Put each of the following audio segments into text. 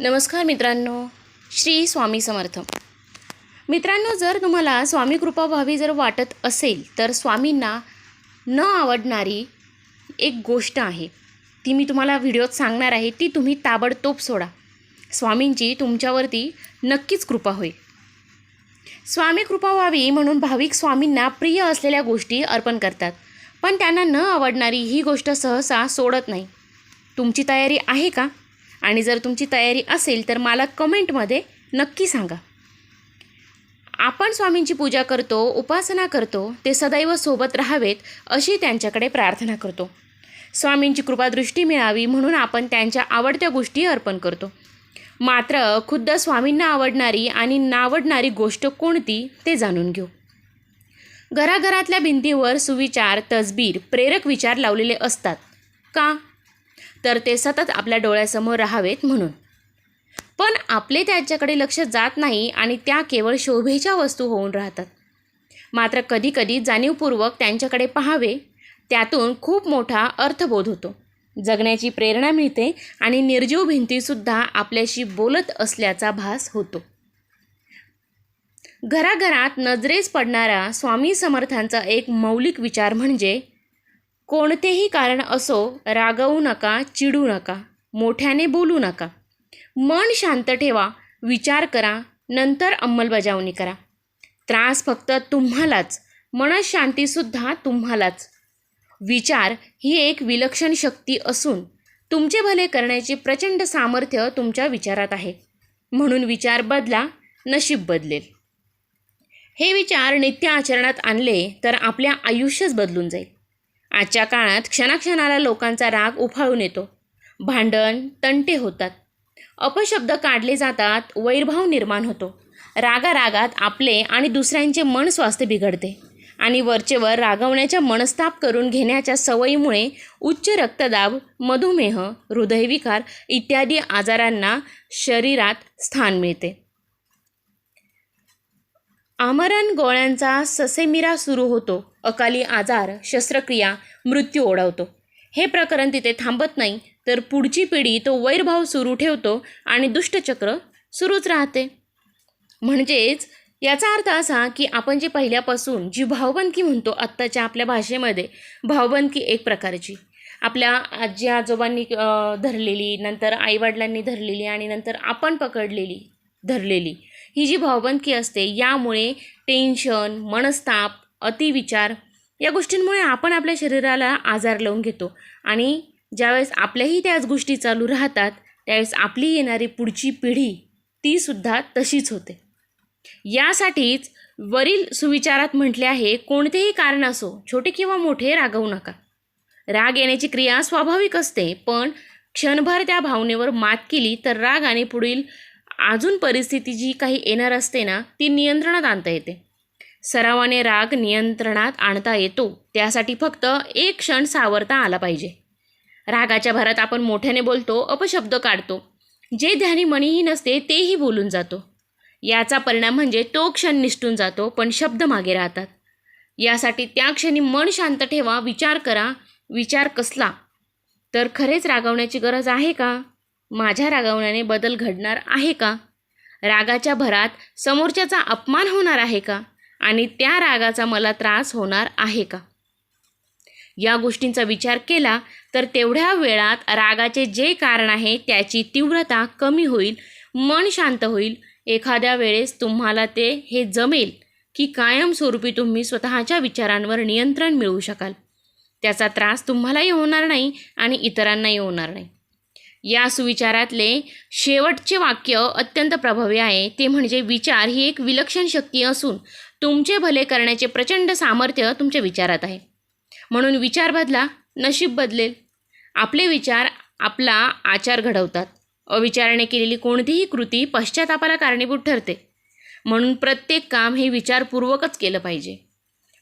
नमस्कार मित्रांनो श्री स्वामी समर्थ. मित्रांनो जर तुम्हाला स्वामी कृपा व्हावी जर वाटत असेल तर स्वामींना न आवडणारी एक गोष्ट आहे. ती मी तुम्हाला व्हिडिओत सांगणार आहे ती तुम्ही ताबडतोब सोडा. स्वामींची तुमच्यावरती नक्कीच कृपा होईल स्वामी कृपा व्हावी म्हणून भाविक स्वामींना प्रिय असलेल्या गोष्टी अर्पण करतात पण त्यांना न आवडणारी ही गोष्ट सहसा सोडत नाही. तुमची तयारी आहे का? आणि जर तुमची तयारी असेल तर मला कमेंटमध्ये नक्की सांगा. आपण स्वामींची पूजा करतो उपासना करतो ते सदैव सोबत राहावेत अशी त्यांच्याकडे प्रार्थना करतो. स्वामींची कृपादृष्टी मिळावी म्हणून आपण त्यांच्या आवडत्या गोष्टी अर्पण करतो. मात्र खुद्द स्वामींना आवडणारी आणि नावडणारी गोष्ट कोणती ते जाणून घेऊ. घराघरातल्या भिंतीवर सुविचार तसबीर प्रेरक विचार लावलेले असतात. का? तर ते सतत आपल्या डोळ्यासमोर राहावेत म्हणून. पण आपले त्याच्याकडे लक्ष जात नाही आणि त्या केवळ शोभेच्या वस्तू होऊन राहतात. मात्र कधीकधी जाणीवपूर्वक त्यांच्याकडे पाहावे त्यातून खूप मोठा अर्थबोध होतो. जगण्याची प्रेरणा मिळते आणि निर्जीव भिंतीसुद्धा आपल्याशी बोलत असल्याचा भास होतो. घराघरात नजरेस पडणारा स्वामी समर्थांचा एक मौलिक विचार म्हणजे कोणतेही कारण असो रागवू नका चिडू नका मोठ्याने बोलू नका. मन शांत ठेवा विचार करा नंतर अंमलबजावणी करा. त्रास फक्त तुम्हालाच मनशांतीसुद्धा तुम्हालाच. विचार ही एक विलक्षण शक्ती असून तुमचे भले करण्याचे प्रचंड सामर्थ्य तुमच्या विचारात आहे. म्हणून विचार बदला नशीब बदलेल. हे विचार नित्य आचरणात आणले तर आपल्या आयुष्यच बदलून जाईल. आजच्या काळात क्षणाक्षणाला लोकांचा राग उफाळून येतो. भांडण तंटे होतात. अपशब्द काढले जातात वैरभाव निर्माण होतो. रागारागात आपले आणि दुसऱ्यांचे मन स्वास्थ्य बिघडते आणि वरचेवर रागवण्याच्या मनस्ताप करून घेण्याच्या सवयीमुळे उच्च रक्तदाब मधुमेह हृदयविकार इत्यादी आजारांना शरीरात स्थान मिळते. आमरण गोळ्यांचा ससेमिरा सुरू होतो. अकाली आजार शस्त्रक्रिया मृत्यू ओढवतो. हे प्रकरण तिथे थांबत नाही तर पुढची पिढी तो वैरभाव सुरू ठेवतो आणि दुष्टचक्र सुरूच राहते. म्हणजेच याचा अर्थ असा की आपण जे पहिल्यापासून जी भावबंदकी म्हणतो आत्ताच्या आपल्या भाषेमध्ये भावबंदकी एक प्रकारची. आपल्या आजी आजोबांनी धरलेली नंतर आईवडिलांनी धरलेली आणि नंतर आपण पकडलेली धरलेली. ही जी भावबंदकी असते यामुळे टेन्शन मनस्ताप अतिविचार या गोष्टींमुळे आपण आपल्या शरीराला आजार लावून घेतो. आणि ज्यावेळेस आपल्याही त्याच गोष्टी चालू राहतात त्यावेळेस आपली येणारी पुढची पिढी तीसुद्धा तशीच होते. यासाठीच वरील सुविचारात म्हटले आहे कोणतेही कारण असो छोटे किंवा मोठे रागवू नका. राग येण्याची क्रिया स्वाभाविक असते पण क्षणभर त्या भावनेवर मात केली तर राग आणि पुढील अजून परिस्थिती जी काही येणार असते ना ती नियंत्रणात आणता येते. सरावाने राग नियंत्रणात आणता येतो. त्यासाठी फक्त एक क्षण सावरता आला पाहिजे. रागाच्या भरात आपण मोठ्याने बोलतो अपशब्द काढतो. जे ध्यानी मणीही नसते तेही बोलून जातो. याचा परिणाम म्हणजे तो क्षण निष्ठून जातो पण शब्द मागे राहतात. यासाठी त्या क्षणी मन शांत ठेवा विचार करा. विचार कसला? तर खरेच रागवण्याची गरज आहे का? माझ्या रागवण्याने बदल घडणार आहे का? रागाच्या भरात समोरच्याचा अपमान होणार आहे का? आणि त्या रागाचा मला त्रास होणार आहे का? या गोष्टींचा विचार केला तर तेवढ्या वेळात रागाचे जे कारण आहे त्याची तीव्रता कमी होईल मन शांत होईल. एखाद्या वेळेस तुम्हाला ते हे जमेल की कायमस्वरूपी तुम्ही स्वतःच्या विचारांवर नियंत्रण मिळवू शकाल. त्याचा त्रास तुम्हालाही होणार नाही आणि इतरांनाही होणार नाही. या सुविचारातले शेवटचे वाक्य अत्यंत प्रभावी आहे. ते म्हणजे विचार ही एक विलक्षण शक्ती असून तुमचे भले करण्याचे प्रचंड सामर्थ्य तुमच्या विचारात आहे. म्हणून विचार बदला नशीब बदलेल. आपले विचार आपला आचार घडवतात. अविचाराने केलेली कोणतीही कृती पश्चातापाला कारणीभूत ठरते. म्हणून प्रत्येक काम हे विचारपूर्वकच केलं पाहिजे.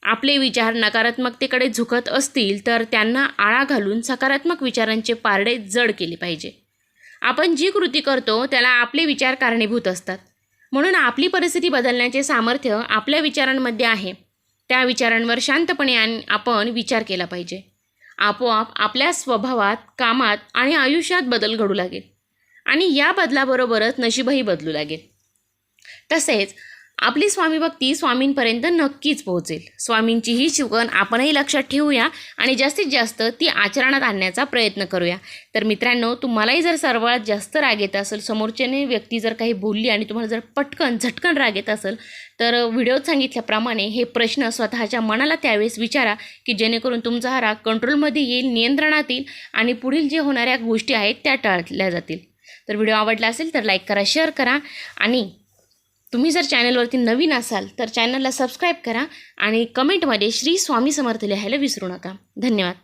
आपले विचार नकारात्मकतेकडे झुकत असतील तर त्यांना आळा घालून सकारात्मक विचारांचे पारडे जड केले पाहिजे. आपण जी कृती करतो त्याला आपले विचार कारणीभूत असतात. म्हणून आपली परिस्थिती बदलण्याचे सामर्थ्य आपल्या विचारांमध्ये आहे. त्या विचारांवर शांतपणे आपण विचार केला पाहिजे. आपोआप आपल्या स्वभावात कामात आणि आयुष्यात बदल घडू लागेल. आणि या बदलाबरोबरच नशीबही बदलू लागेल. तसेच आपली स्वामी भक्ती स्वामींपर्यंत नक्कीच पोहोचेल. स्वामींची ही शिकवण आपणही लक्षात ठेवूया आणि जास्तीत जास्त ती आचरणात आणण्याचा प्रयत्न करूया. तर मित्रांनो तुम्हालाही जर सर्वात जास्त राग येत असेल समोरच्याने व्यक्ती जर काही बोलली आणि तुम्हाला जर पटकन झटकन राग येत असेल तर व्हिडिओत सांगितल्याप्रमाणे हे प्रश्न स्वतःच्या मनाला त्यावेळेस विचारा की जेणेकरून तुमचा हा राग कंट्रोलमध्ये येईल नियंत्रणात येईल आणि पुढील जे होणाऱ्या गोष्टी आहेत त्या टाळल्या जातील. तर व्हिडिओ आवडला असेल तर लाईक करा शेअर करा आणि तुम्ही जर चॅनलवरती नवीन असाल तर चॅनलला सबस्क्राईब करा आणि कमेंटमध्ये श्री स्वामी समर्थ लिहायला विसरू नका. धन्यवाद.